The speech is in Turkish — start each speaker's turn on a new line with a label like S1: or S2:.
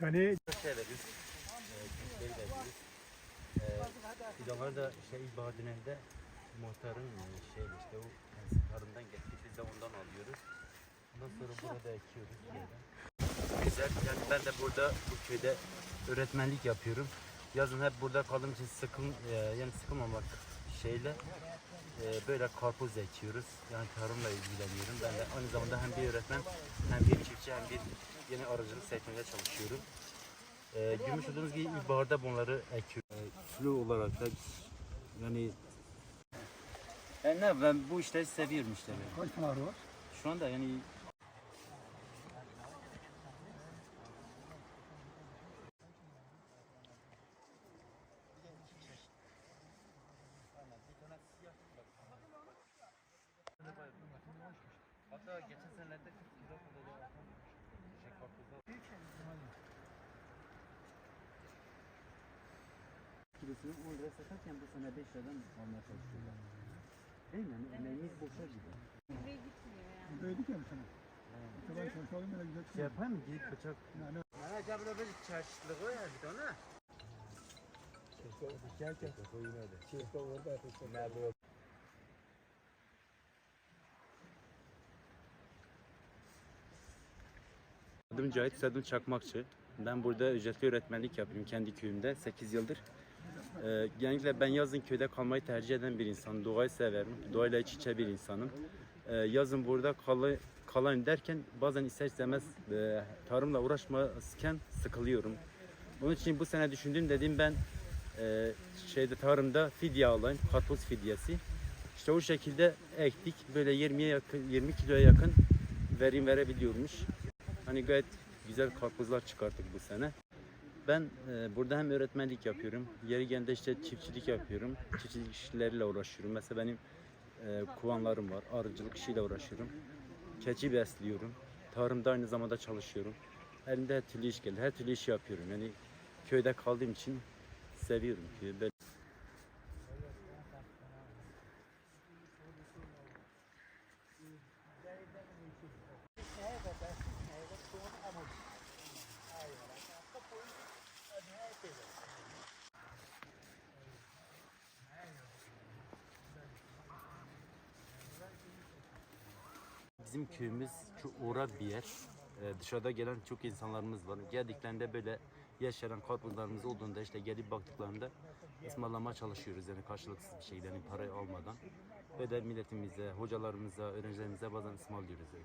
S1: Yani
S2: Şey veriyoruz. E, kürkleri veriyoruz. E, fidanları da şey döneminde muhtarın şey işte o tarımdan getirip biz de ondan alıyoruz. Ondan sonra burada ekiyoruz. Böyle. Güzel. Yani ben de burada bu köyde öğretmenlik yapıyorum. Yazın hep burada kaldığım için sıkıl, e, yani sıkılmamak şeyle e, böyle karpuz ekiyoruz. Yani tarımla ilgileniyorum. Ben de aynı zamanda hem bir öğretmen hem bir çiftçi hem bir yeni arıcılık sektöründe çalışıyorum. E, görmüş olduğunuz gibi ilkbaharda bunları ekiyorum. E, kilo olarak da yani yani ne ben bu işleri seviyorum işte. ben.
S1: kaç tane arı var?
S2: Şu anda yani Hatta geçen senelerde 40 kilo kadar şey karpuzlar. Kilosunu 10 lira satarken bu sene 5 liradan almaya çalışıyorlar. Değil mi? Yani emeğimiz boşa gidiyor.
S3: Buraya gitmiyor yani.
S1: Buradaydık ya sana. Ben çalışalım böyle güzel
S2: Şey yapayım mı? Gidip bıçak
S4: Bana cablo bir çeşitliği ya bir tane.
S2: Adım Cahit Sadun Çakmakçı. Ben burada ücretli öğretmenlik yapıyorum kendi köyümde 8 yıldır. Ee, genellikle ben yazın köyde kalmayı tercih eden bir insanım. Doğayı severim. Doğayla iç içe bir insanım. Ee, yazın burada kalı, kalayım derken bazen ister istemez e, tarımla uğraşmazken sıkılıyorum. Onun için bu sene düşündüm dedim ben e, şeyde tarımda fidye alayım. Karpuz fidyesi. İşte o şekilde ektik. Böyle 20'ye yakın 20 kiloya yakın verim verebiliyormuş. Hani gayet güzel karpuzlar çıkarttık bu sene. Ben e, burada hem öğretmenlik yapıyorum. Yeri geldiğinde işte çiftçilik yapıyorum. Çiftçilik işleriyle uğraşıyorum. Mesela benim e, kovanlarım var. Arıcılık işiyle uğraşıyorum. Keçi besliyorum. Tarımda aynı zamanda çalışıyorum. Elimde her türlü iş geldi. Her türlü işi yapıyorum. Yani köyde kaldığım için seviyorum köyü. Ben Bizim köyümüz çok uğrak bir yer. Ee, dışarıda gelen çok insanlarımız var. Geldiklerinde böyle yaşayan karpuzlarımız olduğunda işte gelip baktıklarında ısmarlama çalışıyoruz yani karşılıksız bir şekilde yani parayı almadan. Ve de milletimize, hocalarımıza, öğrencilerimize bazen ısmarlıyoruz. yani.